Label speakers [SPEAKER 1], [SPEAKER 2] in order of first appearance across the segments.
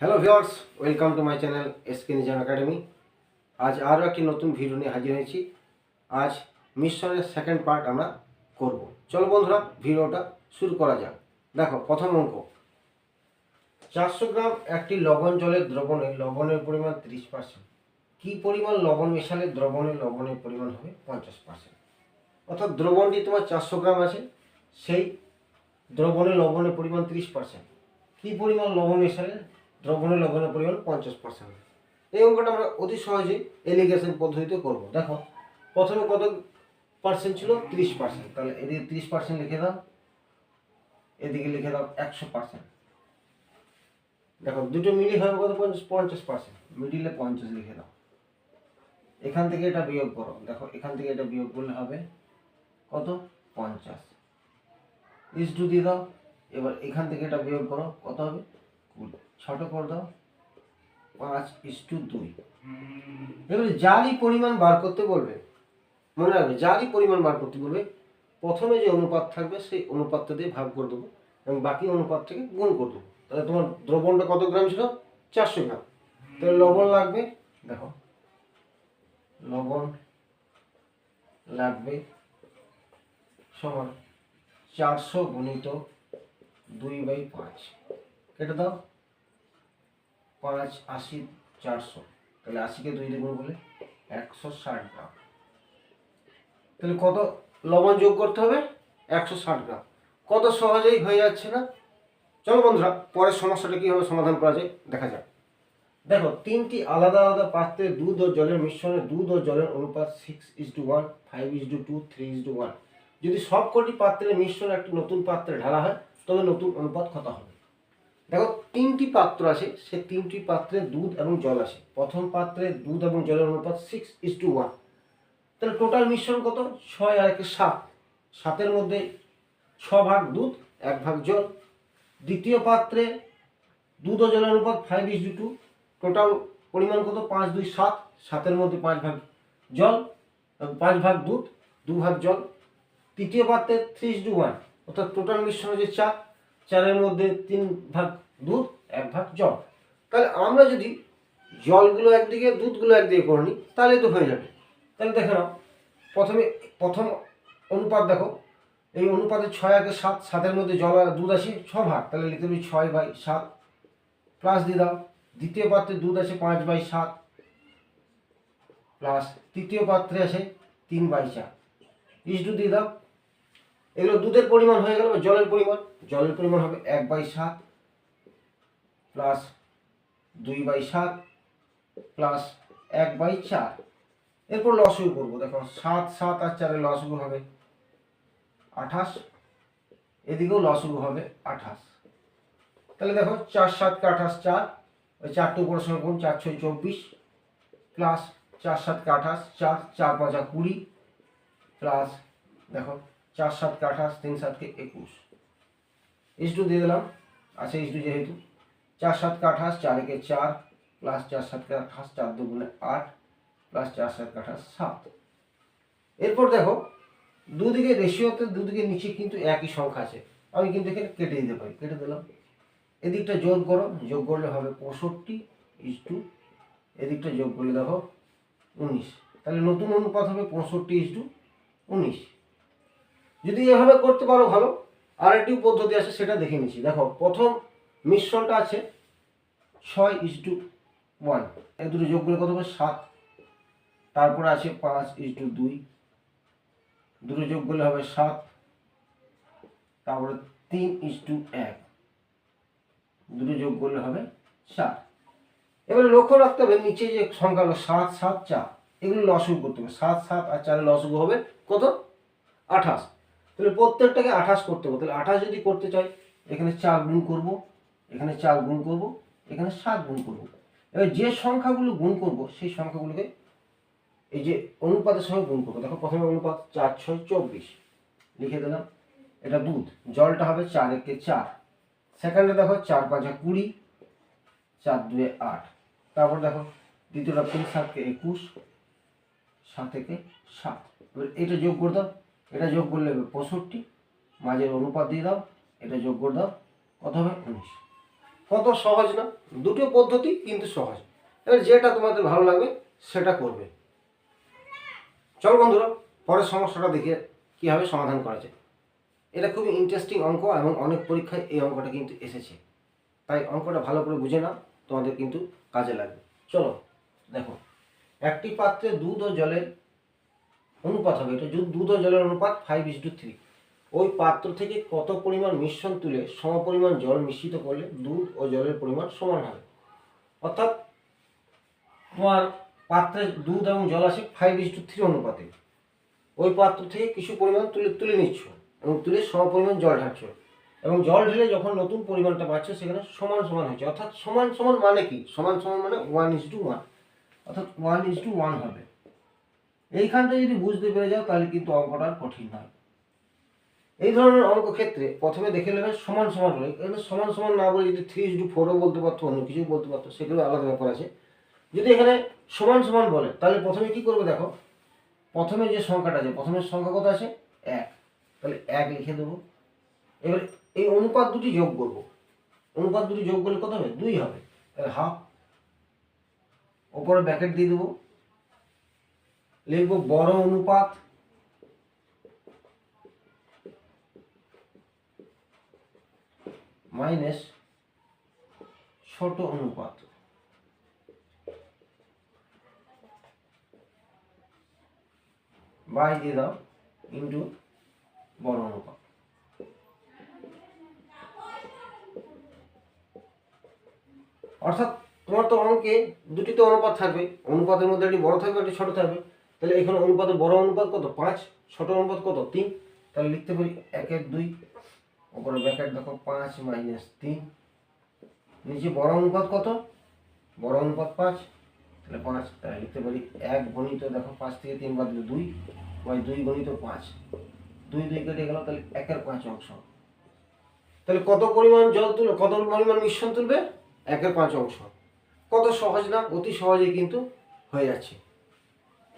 [SPEAKER 1] Hello viewers welcome to my channel SK Nizam academy আজ আরও একটি নতুন ভিডিও নিয়ে হাজির হয়েছি। আজ মিশনের সেকেন্ড পার্ট আমরা করব। চলো বন্ধুরা ভিডিওটা শুরু করা যাক। দেখো, প্রথম অঙ্ক। চারশো গ্রাম একটি লবণ জলের দ্রবণে লবণের পরিমাণ তিরিশ পার্সেন্ট কী পরিমাণ লবণ মেশালে দ্রবণে লবণের পরিমাণ হবে পঞ্চাশ পার্সেন্ট অর্থাৎ দ্রবণটি তোমার চারশো গ্রাম আছে, সেই দ্রবণে লবণের পরিমাণ তিরিশ পার্সেন্ট কী পরিমাণ লবণ মেশালে দ্রবণে লবণের পরিমাণ পঞ্চাশ পার্সেন্ট এই অঙ্কটা আমরা অতি সহজে এলিগেশন পদ্ধতিতে করব। দেখো, প্রথমে কত পার্সেন্ট ছিল? ত্রিশ পার্সেন্ট তাহলে এদিকে তিরিশ পার্সেন্ট লিখে দাও, এদিকে লিখে দাও একশো পার্সেন্ট দেখো, দুটো মিলি হবে কত? পঞ্চাশ পঞ্চাশ পার্সেন্ট মিডিলে পঞ্চাশ লিখে দাও। এখান থেকে এটা বিয়োগ করো। দেখো, এখান থেকে এটা বিয়োগ করলে হবে কত? পঞ্চাশ। ইস টু দিয়ে দাও। এবার এখান থেকে এটা বিয়োগ করো। কত হবে? কুড়ি। ছোট করে দাও পাঁচ ইস টু দুই এবারে যারই পরিমাণ বার করতে বলবে। মনে রাখবে যারই পরিমাণ বার করতে বলবে প্রথমে যে অনুপাত থাকবে সেই অনুপাতটা দিয়ে ভাগ করে দেবো এবং বাকি অনুপাত থেকে গুণ করে দেবো। তাহলে তোমার দ্রবণটা কত গ্রাম ছিল? চারশো গ্রাম। তাহলে লবণ লাগবে? দেখো। লবণ লাগবে সমান চারশো গুণিত দুই বাই পাঁচ। কেটে দাও। পাঁচ আশি চারশো। তাহলে আশিকে দুই দিয়ে করলে একশো ষাট গ্রাম। তাহলে কত লবণ যোগ করতে হবে? একশো ষাট গ্রাম। কত সহজেই হয়ে যাচ্ছে না? চলো বন্ধুরা, পরের সমস্যাটা কীভাবে সমাধান করা যায়, দেখা যাক। দেখো, তিনটি আলাদা আলাদা পাত্রে দুধ ও জলের মিশ্রণে দুধ ও জলের অনুপাত six is to one five is to two three is to one যদি সবকটি পাত্রের মিশ্রণ একটি নতুন পাত্রে ঢালা হয়, তবে নতুন অনুপাত কত হবে? দেখো, তিনটি পাত্র আছে সে তিনটি পাত্রে দুধ এবং জল আছে প্রথম পাত্রে দুধ এবং জলের অনুপাত সিক্স ইস টু ওয়ান তাহলে টোটাল মিশ্রণ কত? ছয় আর একে সাত। সাতের মধ্যে ছ ভাগ দুধ এক ভাগ জল। দ্বিতীয় পাত্রে দুধ ও জলের অনুপাত ফাইভ ইস টু টোটাল পরিমাণ কত? পাঁচ, দুই, সাত। সাতের মধ্যে পাঁচ ভাগ জল পাঁচ ভাগ দুধ দু ভাগ জল। তৃতীয় পাত্রে থ্রি ইস টু ওয়ান অর্থাৎ টোটাল মিশ্রণ হচ্ছে চার। চারের মধ্যে তিন ভাগ দুধ এক ভাগ জল। তাহলে আমরা যদি জলগুলো একদিকে দুধগুলো একদিকে করে নিই তাহলে তো হয়ে যাবে। তাহলে দেখে নাও প্রথমে প্রথম অনুপাত দেখো। এই অনুপাতে ছয় আগে সাত সাতের মধ্যে জল আর দুধ আছে ছ ভাগ। তাহলে লিখতে হবে ছয় বাই সাত প্লাস দিয়ে দাও। দ্বিতীয় পাত্রে দুধ আছে পাঁচ বাই সাত প্লাস তৃতীয় পাত্রে আছে তিন বাই চার। ইস টু দিয়ে দাও। এগুলো দুধের পরিমাণ হয়ে গেল জলের পরিমাণ? জলের পরিমাণ হবে এক বাই সাত প্লাস দুই বাই সাত প্লাস এক বাই চার। এরপর লসগু করব। দেখো, সাত সাত আর চারে লসগু হবে আঠাশ। এদিকেও লসগু হবে আঠাশ। তাহলে দেখো, চার সাতকে আঠাশ চার, ওই চারটে উপর সঙ্গে গুণ চার ছয় চব্বিশ। প্লাস চার সাতকে আঠাশ, চার চার পাঁচা কুড়ি। প্লাস দেখো চার সাতকে আঠাশ, তিন সাতকে একুশ। ইস টু দিয়ে দিলাম আচ্ছা ইস টু যেহেতু। চার সাতকে আঠাশ, চার একে চার প্লাস চার সাতকে আঠাশ, চার দু দুগুণে আট প্লাস চার সাতকে আঠাশ, সাত। এরপর দেখো, দুদিকে রেশিওতে দুদিকে নিচে কিন্তু একই সংখ্যা আছে। আমি কিন্তু এখানে কেটে দিতে পারি, কেটে দিলাম। এদিকটা যোগ করো, যোগ করলে হবে পঁয়ষট্টি ইস টু এদিকটা যোগ করলে দেখো উনিশ। তাহলে নতুন অনুপাত হবে পঁয়ষট্টি ইস টু উনিশ। যদি এভাবে করতে পারো ভালো আর একটি পদ্ধতি আছে, সেটা দেখে নিচ্ছি। দেখো, প্রথম মিশ্রণটা আছে ছয় ইস টু ওয়ান এ দুটো যোগ করলে কত হবে? সাত। তারপরে আছে পাঁচ ইস টু দুই। দুটো যোগ করলে হবে সাত। তারপরে তিন ইস টু এক। দুটো যোগ করলে হবে চার। এবারে লক্ষ্য রাখতে হবে, নিচে যে সংখ্যাগুলো সাত সাত, চার, এগুলো লসগু করতে হবে। সাত সাত আর চারে লসগু হবে কত? আঠাশ। তাহলে প্রত্যেকটাকে আঠাশ করতে হবে। তাহলে আঠাশ যদি করতে চাই, এখানে চার গুণ করব, এখানে চার গুণ করব, এখানে সাত গুণ করব। এবার যে সংখ্যাগুলো গুণ করব, সেই সংখ্যাগুলোকে এই যে অনুপাতের সঙ্গে গুণ করব। দেখো প্রথমে অনুপাত চার, ছয়, চব্বিশ। লিখে দিলাম। এটা দুধ। জলটা হবে চার, একে চার। সেকেন্ডে দেখো চার পাঁচা কুড়ি, চার দুয়ে আট। তারপর দেখো দ্বিতীয়টা তিন সাতকে একুশ, সাত থেকে সাত। এবার এটা যোগ করে দাও। এটা যোগ করলে হবে পঁয়ষট্টি, মাঝের অনুপাত দিয়ে দাও, এটা যোগ করে দাও, কত হবে? উনিশ। কত সহজ না? দুটো পদ্ধতি কিন্তু সহজ। এবার যেটা তোমাদের ভালো লাগবে, সেটা করবে। চলো বন্ধুরা, পরের সমস্যাটা দেখে কীভাবে সমাধান করা যায়। এটা খুবই ইন্টারেস্টিং অঙ্ক এবং অনেক পরীক্ষায় এই অঙ্কটা কিন্তু এসেছে। তাই অঙ্কটা ভালো করে বুঝে নাও, তোমাদের কিন্তু কাজে লাগবে। চলো, দেখো। একটি পাত্রে দুধ ও জলের অনুপাত হবে। এটা দুধ জলের অনুপাত ফাইভ ইস টু থ্রি ওই পাত্র থেকে কত পরিমাণ মিশ্রণ তুলে সমপরিমাণ জল মিশ্রিত করলে দুধ ও জলের পরিমাণ সমান হবে। অর্থাৎ তোমার পাত্রে দুধ এবং জল আছে ফাইভ ইস টু থ্রি অনুপাতে। ওই পাত্র থেকে কিছু পরিমাণ তুলে তুলে নিচ্ছ এবং তুলে সমপরিমাণ জল ঢালছ। এবং জল ঢেলে যখন নতুন পরিমাণটা পাচ্ছ সেখানে সমান সমান হয়েছে। অর্থাৎ সমান সমান মানে কি? সমান সমান মানে ওয়ান ইস টু ওয়ান অর্থাৎ ওয়ান ইস টু ওয়ান হবে। এইখানটা যদি বুঝতে পেরে যাও, তাহলে কিন্তু অঙ্কটা আর কঠিন নয়। এই ধরনের অঙ্ক ক্ষেত্রে প্রথমে দেখে নেবে সমান সমান বলে এখানে সমান সমান না বলে যদি থ্রি ইস টু ফোরও বলতে পারতো, অন্য কিছু বলতে পারতো, সেগুলো আলাদা ব্যাপার আছে। যদি এখানে সমান সমান বলে, তাহলে প্রথমে কি করবে দেখো? প্রথমে যে সংখ্যাটা আছে প্রথমে সংখ্যা কত আছে? এক। তাহলে এক লিখে দেবো। এবার এই অনুপাত দুটি যোগ করব। অনুপাত দুটি যোগ করলে কত হবে? দুই হবে। হাফ। ওপরে ব্যাকেট দিয়ে দেবো। লিখব বড় অনুপাত। মাইনাস ছোট অনুপাত। বাই দিয়ে দাও ইন্টু বড় অনুপাত। অর্থাৎ তোমার তো অঙ্কে দুটি তো অনুপাত থাকবে। অনুপাতের মধ্যে একটি বড় থাকবে, একটি ছোট থাকবে। তাহলে এখানে অনুপাতের বড় অনুপাত কত? পাঁচ। ছোট অনুপাত কত? তিন। তাহলে লিখতে পারি এক এক দুই। ওপরে ব্যাকেট দেখো পাঁচ মাইনাস তিন। নিচে বড় অনুপাত কত? বড় অনুপাত পাঁচ। তাহলে পাঁচ। তাহলে লিখতে পারি এক গণিত, দেখো পাঁচ থেকে তিন বাদ দিলে দুই। বাই দুই গণিত পাঁচ। দুই দুই কেটে গেল, তাহলে একের পাঁচ অংশ। তাহলে কত পরিমাণ জল তুলবে? কত পরিমাণ মিশ্রণ তুলবে? একের পাঁচ অংশ। কত সহজ না? অতি সহজেই কিন্তু হয়ে যাচ্ছে।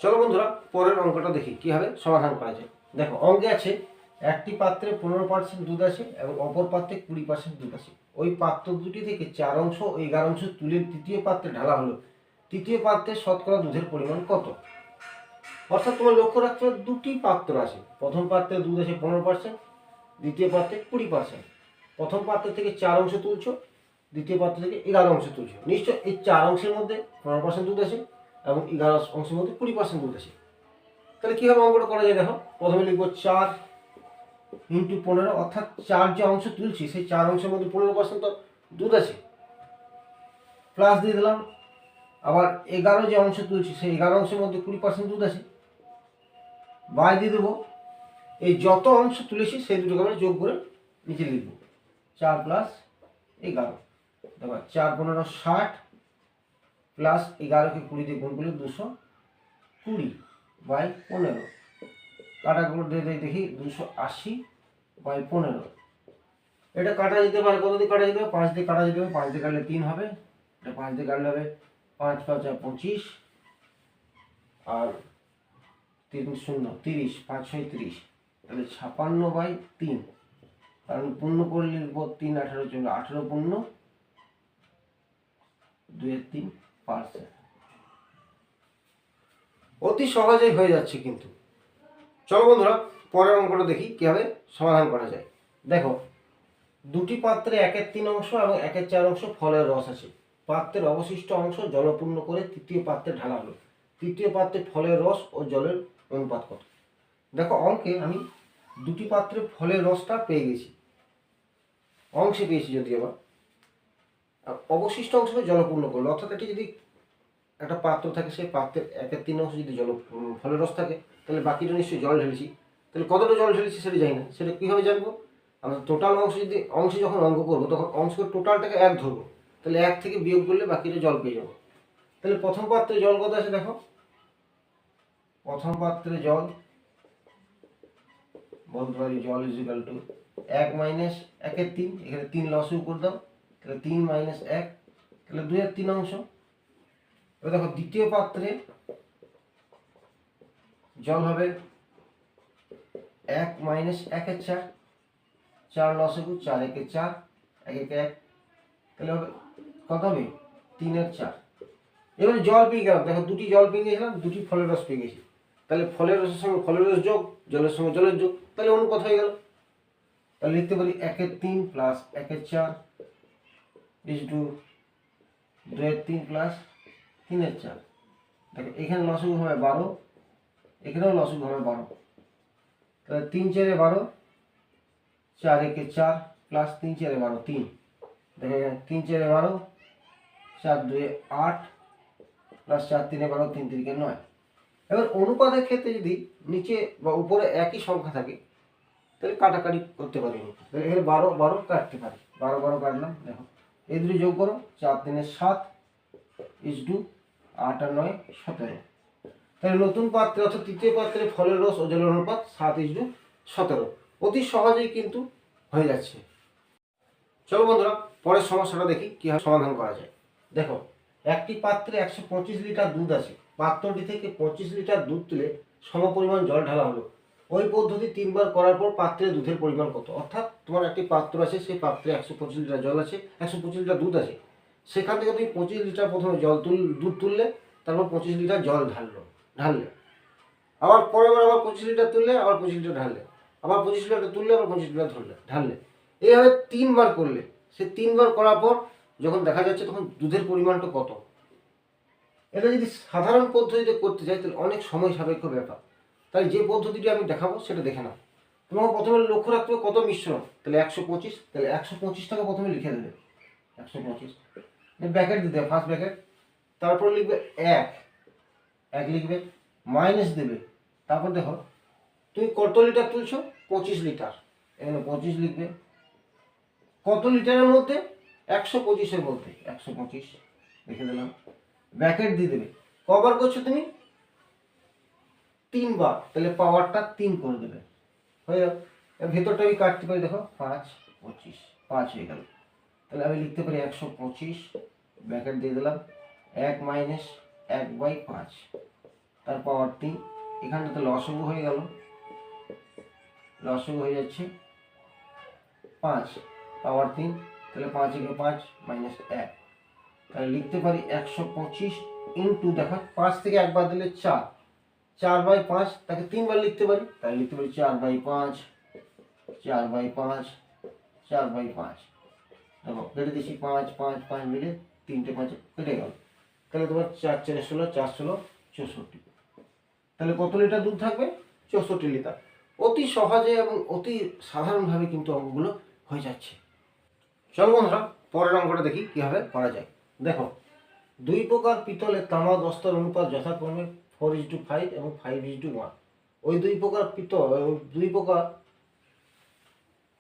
[SPEAKER 1] চলো বন্ধুরা, পরের অঙ্কটা দেখি, কীভাবে সমাধান করা যায়। দেখো, অঙ্কে আছে, একটি পাত্রে পনেরো পার্সেন্ট দুধ আছে এবং অপর পাত্রে কুড়ি পার্সেন্ট দুধ আছে ওই পাত্র দুটি থেকে চার অংশ ও এগারো অংশ তুলে তৃতীয় পাত্রে ঢালা হলো। তৃতীয় পাত্রে শতকরা দুধের পরিমাণ কত? অর্থাৎ তোমার লক্ষ্য রাখতে হবে, দুটি পাত্র আছে প্রথম পাত্রে দুধ আছে পনেরো পার্সেন্ট দ্বিতীয় পাত্রে কুড়ি পার্সেন্ট প্রথম পাত্র থেকে চার অংশ তুলছো, দ্বিতীয় পাত্র থেকে এগারো অংশ তুলছো। নিশ্চয় এই চার অংশের মধ্যে পনেরো পার্সেন্ট দুধ আছে এবং এগারো অংশের মধ্যে কুড়ি পার্সেন্ট আছে। তাহলে কীভাবে অঙ্কটা করা যায়? দেখো, প্রথমে লিখব চার ইন্টু পনেরো, অর্থাৎ চার যে অংশ তুলছি, সেই চার অংশের মধ্যে পনেরো পার্সেন্ট তো দুধ আছে। প্লাস দিয়ে দিলাম, আবার এগারো যে অংশ তুলছি, সেই এগারো অংশের মধ্যে কুড়ি পার্সেন্ট দুধ আছে। বাই দিয়ে দেবো, এই যত অংশ তুলেছি, সেই দুটোকে আমরা যোগ করে নিচে লিখব। চার প্লাস এগারো। দেখো, চার পনেরো ষাট প্লাস এগারোকে কুড়ি দিয়ে গুণ করলে দুশো কুড়ি বাই পনেরো। কাটাগুলো দেখি, দুশো আশি বাই পনেরো। এটা কাটা যেতে পারে, কত দিয়ে কাটা যেতে পারে? পাঁচ দিয়ে কাটা যেতে পারে পাঁচ দিয়ে কাটলে তিন হবে। এটা পাঁচ দিয়ে কাটলে হবে পাঁচ পাঁচ আর পঁচিশ। আর তিন, শূন্য, তিরিশ, পাঁচ, ছয়, তিরিশ। তাহলে ছাপান্ন বাই তিন। কারণ পূর্ণ করলে তিন, আঠারো চলবে আঠারো পূর্ণ। দুয়ের তিন। পার্সেন্ট অতি সহজেই হয়ে যাচ্ছে কিন্তু। চলো বন্ধুরা, পরের অঙ্কটা দেখি কীভাবে সমাধান করা যায়। দেখো, দুটি পাত্রে একের তিন অংশ এবং একের চার অংশ ফলের রস আছে। পাত্রের অবশিষ্ট অংশ জলপূর্ণ করে তৃতীয় পাত্রে ঢালা হলো। তৃতীয় পাত্রে ফলের রস ও জলের অনুপাত কত? দেখো, অঙ্কে আমি দুটি পাত্রে ফলের রসটা পেয়ে গেছি। অংশে পেয়েছি যদি আবার। অবশিষ্ট অংশকে জলপূর্ণ করল, অর্থাৎ এটি যদি একটা পাত্র থাকে, সেই পাত্রের একের তিন অংশ যদি জল ফলের রস থাকে, তাহলে বাকিটা নিশ্চয়ই জল ঢেলেছি। তাহলে কতটা জল ঢেলেছি সেটা জানি না। সেটা কীভাবে জানব? আমরা টোটাল অংশ যদি, অংশে যখন অঙ্ক করব, তখন অংশের টোটালটাকে এক ধরবো। তাহলে এক থেকে বিয়োগ করলে বাকিটা জল পেয়ে যাব। তাহলে প্রথম পাত্রে জল কত আছে দেখো? প্রথম পাত্রে জল, বলতে পারি জল ইজ ইকাল টু এক মাইনাস একের তিন, এখানে তিন লসও করে দাও, তাহলে তিন মাইনাস এক, তাহলে দুই আর তিন অংশ। এবার দেখো দ্বিতীয় পাত্রে জল হবে এক মাইনাস একের চার চার লসগু চার একে চার এক একে এক তাহলে হবে কত হবে? তিনের চার। এবারে জল পেয়ে গেলাম, দেখো দুটি জল পেয়ে গেছিলাম, দুটি ফলের রস পেয়ে গেছি। তাহলে ফলের রসের সঙ্গে ফলের রস যোগ, জলের সঙ্গে জলের যোগ, তাহলে অনুপাত হয়ে গেল। তাহলে লিখতে পারি একের তিন প্লাস একের চার ইস টু দুয়ের তিন প্লাস তিনের চার দেখো, এখানে লসগু হবে বারো, এখানেও লসগু হবে বারো। তাহলে তিন চারে বারো, চার একে চার প্লাস তিন চারে বারো, তিন। দেখো এখানে তিন চারে বারো, চার দুয়ে আট প্লাস চার তিনে বারো, তিন তিনকে নয়। এবার অনুপাতের ক্ষেত্রে যদি নিচে বা উপরে একই সংখ্যা থাকে, তাহলে কাটাকাটি করতে পারি। এখানে বারো বারো কাটতে পারি। বারো বারো কাটলাম, দেখো। এই দুটো যোগ করো, চার দিনে সাত ইস টু আট আর নয়, সতেরো। তাহলে নতুন পাত্রে অর্থাৎ তৃতীয় পাত্রে ফলের রস ও জলের অনুপাত সাত ইস টু সতেরো। অতি সহজেই কিন্তু হয়ে যাচ্ছে। চলো বন্ধুরা, পরের সমস্যাটা দেখি কীভাবে সমাধান করা যায়। দেখো, একটি পাত্রে একশো পঁচিশ লিটার দুধ আছে। পাত্রটি থেকে পঁচিশ লিটার দুধ তুলে সমপরিমাণ জল ঢালা হলো। ওই পদ্ধতি তিনবার করার পর পাত্রে দুধের পরিমাণ কত? অর্থাৎ তোমার একটি পাত্র আছে, সেই পাত্রে একশো পঁচিশ লিটার জল আছে, একশো পঁচিশ লিটার দুধ আছে। সেখান থেকে তুমি পঁচিশ লিটার প্রথমে জল তুল, দুধ তুললে, তারপর পঁচিশ লিটার জল ঢাললো, ঢাললে। আবার পরের বার আবার পঁচিশ লিটার তুললে, আবার পঁচিশ লিটার ঢাললে। আবার পঁচিশ লিটার তুললে, আবার পঁচিশ লিটার ধরলে, ঢাললে। এইভাবে তিনবার করলে। সে তিনবার করার পর যখন দেখা যাচ্ছে তখন দুধের পরিমাণটা কত? এটা যদি সাধারণ পদ্ধতিতে করতে চাই তাহলে অনেক সময় সাপেক্ষ ব্যাপার। তাই যে পদ্ধতিটি আমি দেখাবো, সেটা দেখে নাও। তোমাকে প্রথমে লক্ষ্য রাখতে হবে কত মিশ্রণ। তাহলে একশো পঁচিশ, তাহলে একশো পঁচিশটাকে প্রথমে লিখে দেবে। একশো পঁচিশ। ব্যাকেট দিতে হবে ফার্স্ট ব্যাকেট তারপর লিখবে এক। এক লিখবে মাইনাস দেবে। তারপর দেখো, তুমি কত লিটার তুলছো? পঁচিশ লিটার এখানে পঁচিশ লিখবে। কত লিটারের মধ্যে? একশো পঁচিশের মধ্যে। একশো পঁচিশ। লিখে দিলাম। ব্যাকেট দিয়ে দেবে। কবার করছ তুমি? তিনবার। তাহলে পাওয়ারটা তিন করে দেবে। হয়ে গেল। ভেতরটা আমি কাটতে পারি, দেখো, পাঁচ, পঁচিশ। পাঁচ হয়ে গেল। তাহলে আমি লিখতে পারি একশো পঁচিশ ব্যাকেট দিয়ে দিলাম, এক মাইনাস এক বাই পাঁচ, তার পাওয়ার তিন। এখানটাতে লসগু হয়ে গেল। লসগু হয়ে যাচ্ছে। পাঁচ পাওয়ার তিন, তাহলে পাঁচ একে পাঁচ মাইনাস এক। তাহলে লিখতে পারি একশো পঁচিশ ইন্টু দেখো, পাঁচ থেকে একবার দিলে চার। চার বাই পাঁচ, তাকে তিনবার লিখতে পারি। তাহলে লিখতে পারি চার বাই পাঁচ, চার বাই পাঁচ, চার বাই পাঁচ। দেখো কেটে দিচ্ছি পাঁচ পাঁচ পাঁচ মিলে তিনটে, পাঁচে, কেটে গেল। তাহলে তোমার চার, চারে ষোলো, চার, ষোলো, চৌষট্টি। তাহলে কত লিটার দুধ থাকবে? চৌষট্টি লিটার। অতি সহজে এবং অতি সাধারণভাবে কিন্তু অঙ্কগুলো হয়ে যাচ্ছে। চলো বন্ধুরা, পরের অঙ্কটা দেখি কীভাবে করা যায়। দেখো, দুই প্রকার পিতলের তামা দস্তার অনুপাত যথাক্রমে ফোর ইজ টু ফাইভ এবং ফাইভ ইজ টু ওয়ান ওই দুই প্রকার পিতল দুই প্রকার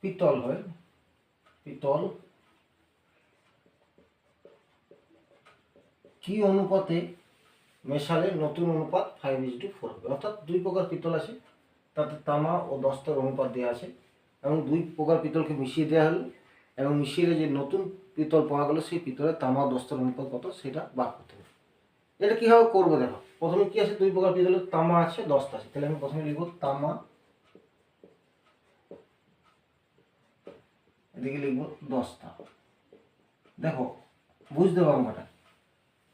[SPEAKER 1] পিতল হয়। পিতল কি অনুপাতে মেশালে নতুন অনুপাত ফাইভ ইজ টু ফোর হবে? অর্থাৎ দুই প্রকার পিতল আছে, তাতে তামা ও দস্তার অনুপাত দেওয়া আছে এবং দুই প্রকার পিতলকে মিশিয়ে দেওয়া হলো এবং মিশিয়ে যে নতুন পিতল পাওয়া গেলো, সেই পিতলের তামা, দস্তার অনুপাত কত সেটা বার করতে হবে। এটা কীভাবে করব দেখো? প্রথমে কি আছে? দুই প্রকার পিতলের তামা আছে, দস্তা আছে। তাহলে আমি প্রথমে লিখব তামা। এদিকে লিখব দস্তা। দেখো, বুঝতে পারব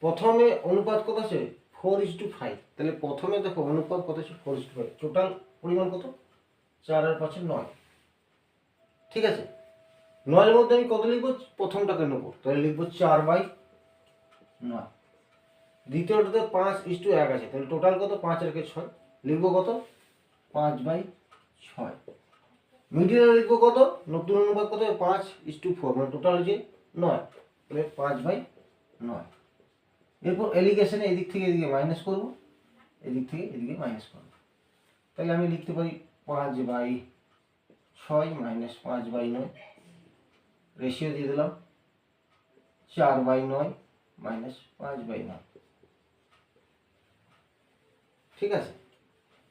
[SPEAKER 1] প্রথমে অনুপাত কত আছে? ফোর ইস টু ফাইভ তাহলে প্রথমে দেখো অনুপাত কত আছে? Four is to five total পরিমাণ কত? চার আর পাঁচে নয়। ঠিক আছে? নয়ের মধ্যে আমি কত লিখব? প্রথমটাকে নেব। তাহলে লিখব চার বাই নয়। দ্বিতীয়টাতে পাঁচ ইস টু এক আছে। তাহলে টোটাল কত? পাঁচ আর একে ছয়। লিখব কত? পাঁচ বাই ছয়। মিডিয়ালে লিখব কত? নতুন অনুপাত কত? পাঁচ ইস টু ফোর মানে টোটাল যে নয়। তাহলে পাঁচ বাই নয়। এরপর এলিগেশনে এদিক থেকে এদিকে মাইনাস করব, এদিক থেকে এদিকে মাইনাস করব। তাহলে আমি লিখতে পারি পাঁচ বাই ছয় মাইনাস পাঁচ বাই নয়। রেশিও দিয়ে দিলাম, চার বাই নয় মাইনাস পাঁচ বাই নয়। ঠিক আছে?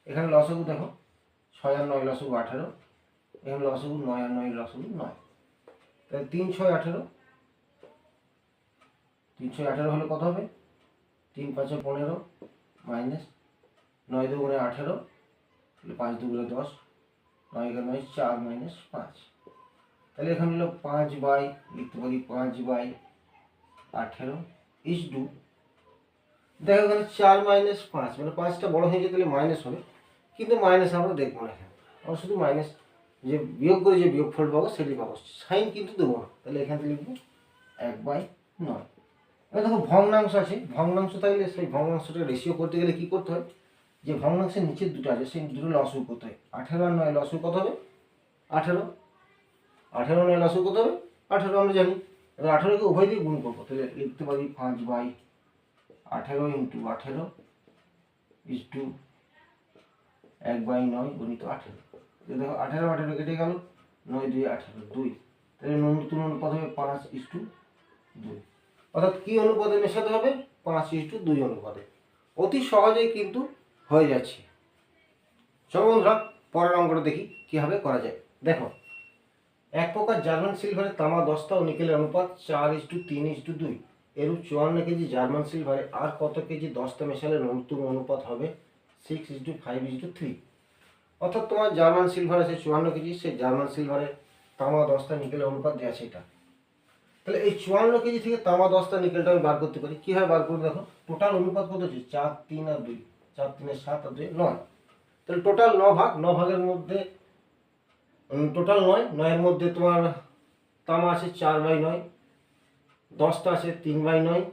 [SPEAKER 1] এখানে লসগু দেখো, ছয় আর নয় লসগু আঠারো, এখানে লসগু নয় আর নয় লসগু নয়। তাহলে তিন, ছয়, আঠেরো তিন ছয় আঠেরো হলে কত হবে? তিন পাঁচে পনেরো, মাইনাস নয় দুগুণে আঠেরো, তাহলে পাঁচ দুগুণে দশ, নয় এগারো নয় চার, মাইনাস পাঁচ। তাহলে এখানে হলো পাঁচ বাই, লিখতে পারি পাঁচ বাই আঠেরো ইস টু দেখো এখানে চার মাইনাস পাঁচ মানে পাঁচটা বড় হয়ে গেলে মাইনাস হবে। কিন্তু মাইনাস আমরা দেখব না এখানে। আমরা শুধু মাইনাস যে বিয়োগ করে যে বিয়োগ ফল পাবো সেটি পাবো। সাইন কিন্তু দেবো না। তাহলে এখান থেকে লিখব এক বাই নয়। এবার দেখো ভগ্নাংশ আছে। ভগ্নাংশ থাকলে সেই ভগ্নাংশটা রেশিও করতে গেলে কী করতে হয়? যে ভগ্নাংশের নিচের দুটো আছে, সেই দুটো লসু করতে হয়। আঠেরো আর নয় লসু কত হবে? আঠেরো। আঠেরো নয় লসু কত হবে? আঠেরো, আমরা জানি। এবার আঠেরোকে উভয় দিয়ে গুণ করব। তাহলে লিখতে পারি পাঁচ বাই আঠেরো ইন্টু আঠেরো ইস টু এক বাই নয় গণিত আঠেরো। দেখো আঠেরো আঠেরো কেটে গেল, নয় দুই আঠেরো, দুই। তাহলে নতুন অনুপাত হবে পাঁচ ইস টু দুই। অর্থাৎ কী অনুপাতে মেশাতে হবে? পাঁচ ইস টু দুই অনুপাতে। অতি সহজেই কিন্তু হয়ে যাচ্ছে। চলো বন্ধুরা, পরের অঙ্কটা দেখি কীভাবে করা যায়। দেখো, এক প্রকার জার্মান সিলভারের তামা, দস্তা ও নিকেলের অনুপাত চার ইস টু তিন ইস টু দুই। এরূপ চুয়ান্ন কেজি জার্মান সিলভারে আর কত কেজি দস্তা মেশালে নতুন অনুপাত হবে? Six is to five is to three অর্থাৎ তোমার জার্মান সিলভার আছে চুয়ান্ন কেজি সেই জার্মান সিলভারে তামা, দস্তা, নিকেলের অনুপাত দেওয়া আছে এটা। তাহলে এই চুয়ান্ন কেজি থেকে তামা দশটা নিকেলটা আমি বার করতে পারি। কীভাবে বার করব দেখো? টোটাল অনুপাত কত হচ্ছে? চার, তিন আর দুই। চার তিনের সাত আর দুই, নয়। তাহলে টোটাল ন ভাগ, ন ভাগের মধ্যে টোটাল নয়। নয়ের মধ্যে তোমার তামা আছে চার বাই নয়, দশটা আছে তিন বাই নয়,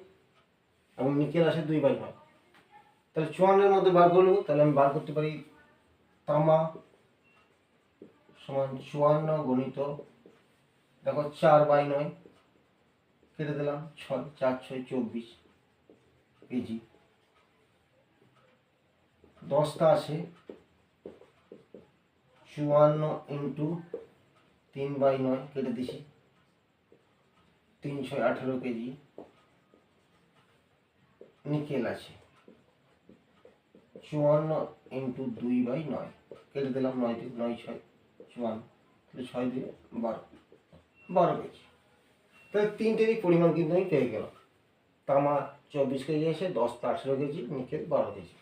[SPEAKER 1] এবং নিকেল আছে দুই বাই নয়। তাহলে চুয়ান্নের মধ্যে বার করব তাহলে আমি বার করতে পারি তামা সমান চুয়ান্ন গণিত, দেখো চার বাই নয়। কেটে দিলাম, ছয়, চার, ছয়, চব্বিশ কেজি। দশটা আছে চুয়ান্ন ইন্টু তিন বাই নয় কেটে দিছি। তিন, ছয়, আঠেরো কেজি। নিকেল আছে। চুয়ান্ন ইন্টু দুই বাই নয় কেটে দিলাম নয় নয়, ছয়, চুয়ান্ন। ছয় দিয়ে বারো। বারো কেজি। তাহলে তিনটেরই পরিমাণ কিন্তু আমি পেয়ে গেলাম। তামা চব্বিশ কেজি এসে দশটা আঠেরো কেজি, নিকেল বারো কেজি।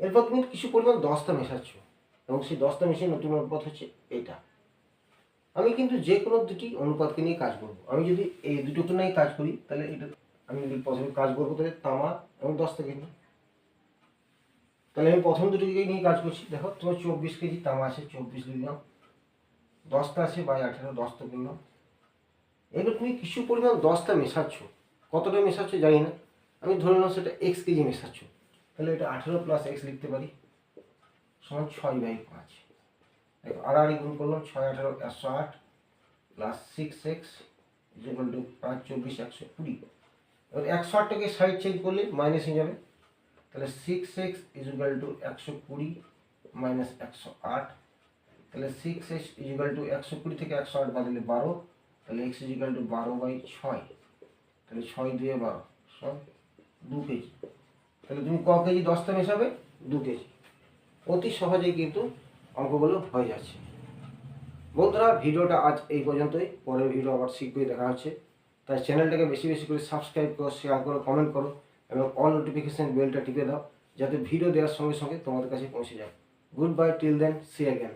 [SPEAKER 1] এরপর তুমি কিছু পরিমাণ দশটা মেশাচ্ছ এবং সেই দশটা মেশিন নতুন অনুপাত হচ্ছে এটা। আমি কিন্তু যে কোনো দুটি অনুপাতকে নিয়ে কাজ করব। আমি যদি এই দুটোকে নিয়ে কাজ করি, তাহলে এটা আমি যদি প্রথমে কাজ করব, তাহলে তামা এবং দশটা কেজি। তাহলে আমি প্রথম দুটোকে নিয়ে কাজ করছি। দেখো, তোমার চব্বিশ কেজি তামা আছে, চব্বিশ দিলাম দশটা আছে, বাই আঠেরো দশটা কিনলাম এবার তুমি কিছু পরিমাণ দশটা মেশাচ্ছ। কতটা মেশাচ্ছ জানি না। আমি ধরে নাও সেটা এক্স কেজি মেশাচ্ছ। তাহলে এটা আঠেরো প্লাস এক্স লিখতে পারি। সমান ছয় বাই পাঁচ। আড়াআড়ি গুণ করলাম, ছয় আঠারো, একশো আট plus six x equal to পাঁচ, চব্বিশ, একশো কুড়ি। এবার একশো আটটাকে সাইড চেঞ্জ করলে মাইনাস হয়ে যাবে। তাহলে সিক্স এক্স ইকুয়াল টু একশো কুড়ি মাইনাস একশো আট। তাহলে সিক্স এক্স ইকুয়াল টু একশো কুড়ি থেকে একশো আট বাদলে বারো। তাহলে এক্স ইকুয়াল টু বারো বাই ছয়। তাহলে ছয় দুয়ে বারো সব দু কেজি। তাহলে তুমি ক কেজি দশটা মেশাবে? দু কেজি। অতি সহজেই কিন্তু অঙ্কগুলো হয়ে যাচ্ছে। বন্ধুরা, ভিডিওটা আজ এই পর্যন্তই। পরের ভিডিও আবার শীঘ্রই দেখা হচ্ছে। তাই চ্যানেলটাকে বেশি বেশি করে সাবস্ক্রাইব করো, শেয়ার করো কমেন্ট করো এবং অল নোটিফিকেশান বেলটা টিপে দাও, যাতে ভিডিও দেওয়ার সঙ্গে সঙ্গে তোমাদের কাছে পৌঁছে যায়। Good bye till then see again